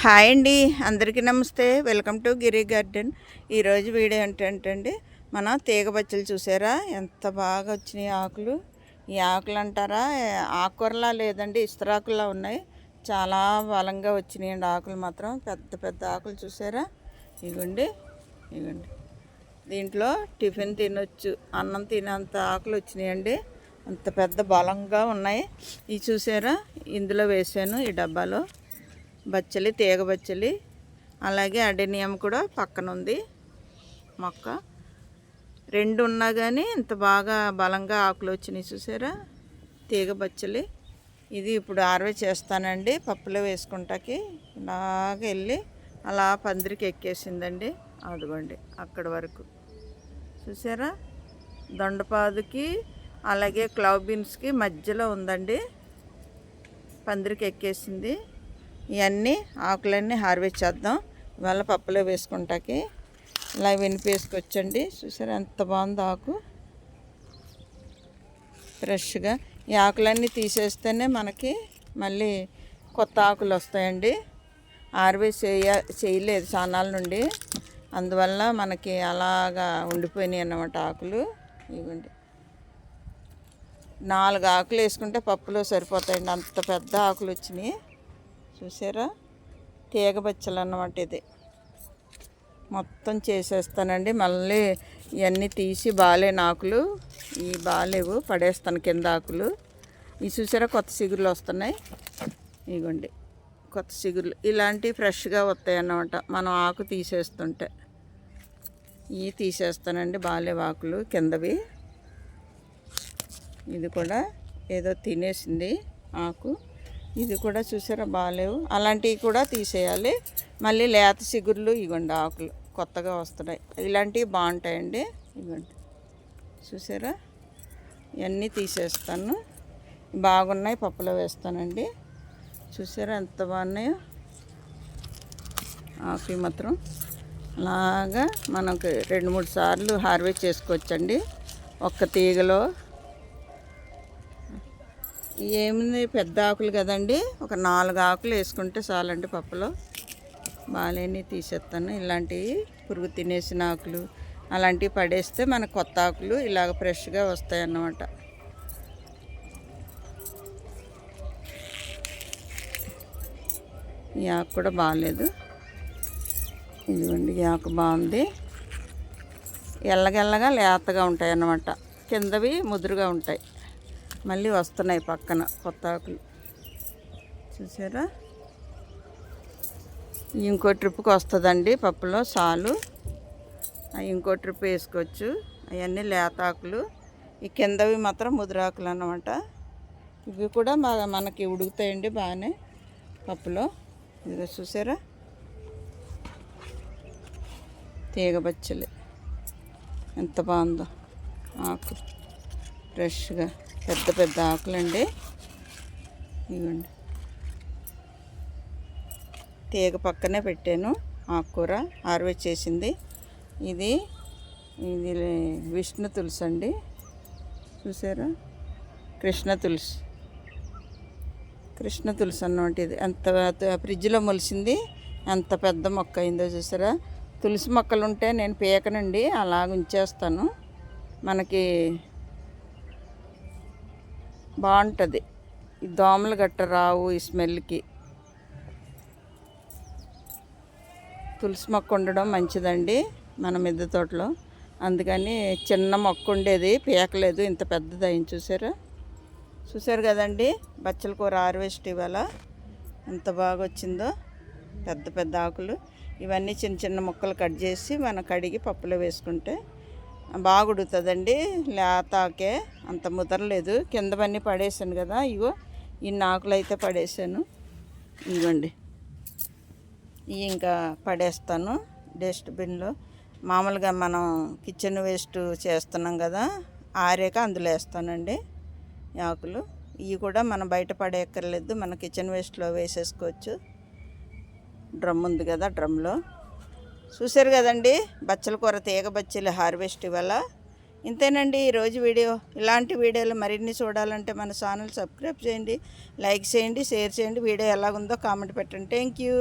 Hi అండి అందరికీ నమస్తే. Welcome to Giri garden. ఈరోజు వీడియో ఏంటంటే మన తీగ బచ్చలు చూసారా? ఎంత బాగా వచ్చినాయి ఆకులు. ఈ ఆకులు అంటారా? ఆకుకూరలా లేదండి ఇస్త్రాకులా ఉన్నాయి. చాలా బలంగా వచ్చినాయండి ఆకులు మాత్రం. పెద్ద పెద్ద ఆకులు చూసారా? ఇవ్వండి ఇవ్వండి దీంట్లో టిఫిన్ తినొచ్చు అన్నం తినేంత ఆకులు వచ్చినాయండి. అంత పెద్ద బలంగా ఉన్నాయి. ఇవి చూసారా? ఇందులో వేసాను ఈ డబ్బాలో. బచ్చలి తీగ బచ్చలి అలాగే అడెనియం కూడా పక్కన ఉంది మొక్క. రెండు ఉన్నా కానీ ఇంత బాగా బలంగా ఆకులు వచ్చినాయి చూసారా? తీగ బచ్చలి. ఇది ఇప్పుడు ఆర్వే చేస్తానండి పప్పులో వేసుకుంటాకి. ఇలాగ వెళ్ళి అలా పందిరికి ఎక్కేసిందండి. అదిగోండి అక్కడి వరకు. చూసారా? దొండపాదుకి అలాగే క్లౌబీన్స్కి మధ్యలో ఉందండి. పందిరికి ఎక్కేసింది. ఇవన్నీ ఆకులన్నీ హార్వెస్ట్ చేద్దాం. ఇవాళ పప్పులో వేసుకుంటాకి. ఇలా వినిపేసుకొచ్చండి చూసారా ఎంత బాగుంది ఆకు. ఫ్రెష్గా. ఈ ఆకులన్నీ తీసేస్తేనే మనకి మళ్ళీ కొత్త ఆకులు వస్తాయండి. హార్వెస్ట్ చేయ చేయలేదు చానాల నుండి. అందువల్ల మనకి అలాగా ఉండిపోయినాయి అన్నమాట ఆకులు. ఇవ్వండి. నాలుగు ఆకులు వేసుకుంటే పప్పులో సరిపోతాయండి. అంత పెద్ద ఆకులు వచ్చినాయి. చూసారా? తీగ బచ్చలు అన్నమాట ఇది. మొత్తం చేసేస్తానండి. మళ్ళీ ఇవన్నీ తీసి బాగాలేని ఆకులు ఈ బాగాలేవు పడేస్తాను కింద ఆకులు. ఈ చూసారా? కొత్త చిగురులు వస్తున్నాయి. ఇగోండి. కొత్త చిగురులు ఇలాంటివి ఫ్రెష్గా వస్తాయి అన్నమాట మనం ఆకు తీసేస్తుంటే. ఇవి తీసేస్తానండి బాగాలేవు ఆకులు కిందవి. ఇది కూడా ఏదో తినేసింది ఆకు. ఇది కూడా చూసారా? బాగాలేవు. అలాంటివి కూడా తీసేయాలి. మళ్ళీ లేత చిగుర్లు ఇవ్వండి ఆకులు. కొత్తగా వస్తున్నాయి. ఇలాంటివి బాగుంటాయండి. ఇవ్వండి. చూసారా? ఇవన్నీ తీసేస్తాను. బాగున్నాయి. పప్పులో వేస్తానండి. చూసారా ఎంత బాగున్నాయో? ఆకులు మాత్రం. అలాగా మనకు రెండు మూడు సార్లు హార్వెస్ట్ చేసుకోవచ్చండి. ఒక్క తీగలో ఏముంది? పెద్ద ఆకులు కదండి. ఒక నాలుగు ఆకులు వేసుకుంటే చాలండి పప్పులో. బాగాలేని తీసేస్తాను ఇలాంటివి పురుగు తినేసిన ఆకులు అలాంటివి పడేస్తే మన కొత్త ఆకులు ఇలాగ ఫ్రెష్గా వస్తాయి అన్నమాట ఈ ఆకు కూడా బాగాలేదు ఇదిగోండి ఈ ఆకు బాగుంది. ఎల్లగెల్లగా లేతగా ఉంటాయి అన్నమాట కిందవి ముదురుగా ఉంటాయి. మళ్ళీ వస్తున్నాయి పక్కన కొత్త ఆకులు. చూసారా? ఇంకో ట్రిప్కి వస్తుందండి పప్పులో సాలు. ఇంకో ట్రిప్ వేసుకోవచ్చు. అవన్నీ లేతాకులు ఈ కిందవి మాత్రం ముదిరాకులు అన్నమాట. ఇవి కూడా బాగా మనకి ఉడుకుతాయండి బాగానే పప్పులో. ఇదిగో చూసారా? తీగబచ్చలి ఎంత బాగుందో ఆకు ఫ్రెష్గా. పెద్ద పెద్ద ఆకులండి. ఇవ్వండి. తీగ పక్కనే పెట్టాను ఆకుకూర ఆరవచ్చేసింది చేసింది ఇది ఇది విష్ణు తులసి అండి. చూసారా? కృష్ణ తులసి. కృష్ణ తులసి అన్నమాట ఇది. ఎంత ఫ్రిడ్జ్లో మొలిసింది ఎంత పెద్ద మొక్క అయిందో చూసారా? తులసి మొక్కలు ఉంటే నేను పీకనండి అలాగ ఉంచేస్తాను మనకి బాగుంటుంది. ఈ దోమలు గట్ట రావు ఈ స్మెల్కి. తులసి మొక్క ఉండడం మంచిదండి మన మిద్దె తోటలో. అందుకని చిన్న మొక్క ఉండేది పీకలేదు ఇంత పెద్దది అయింది చూసారు? చూసారు కదండి బచ్చల కూర హార్వెస్ట్ ఇవాళ. ఎంత బాగా వచ్చిందో పెద్ద పెద్ద ఆకులు. ఇవన్నీ చిన్న చిన్న ముక్కలు కట్ చేసి మనం కడిగి పప్పులో వేసుకుంటే బాగా ఉడుతుందండి లేతాకే అంత ముదరలేదు కిందవన్నీ పడేసాను కదా ఇగో ఇన్ని ఆకులు అయితే పడేసాను ఇవ్వండి ఇవి ఇంకా పడేస్తాను డస్ట్బిన్లో మామూలుగా మనం కిచెన్ వేస్ట్ చేస్తున్నాం కదా ఆరాక అందులో వేస్తానండి ఆకులు. ఇవి కూడా మనం బయట పడేయక్కర్లేదు మన కిచెన్ వేస్ట్లో వేసేసుకోవచ్చు. డ్రమ్ ఉంది కదా డ్రమ్లో. చూశారు కదండి బచ్చల కూర తీగ బచ్చలు హార్వెస్ట్ ఇవాళ. ఇంతేనండి ఈరోజు వీడియో. ఇలాంటి వీడియోలు మరిన్ని చూడాలంటే మన ఛానల్ సబ్స్క్రైబ్ చేయండి లైక్ చేయండి షేర్ చేయండి. వీడియో ఎలాగుందో కామెంట్ పెట్టండి. Thank you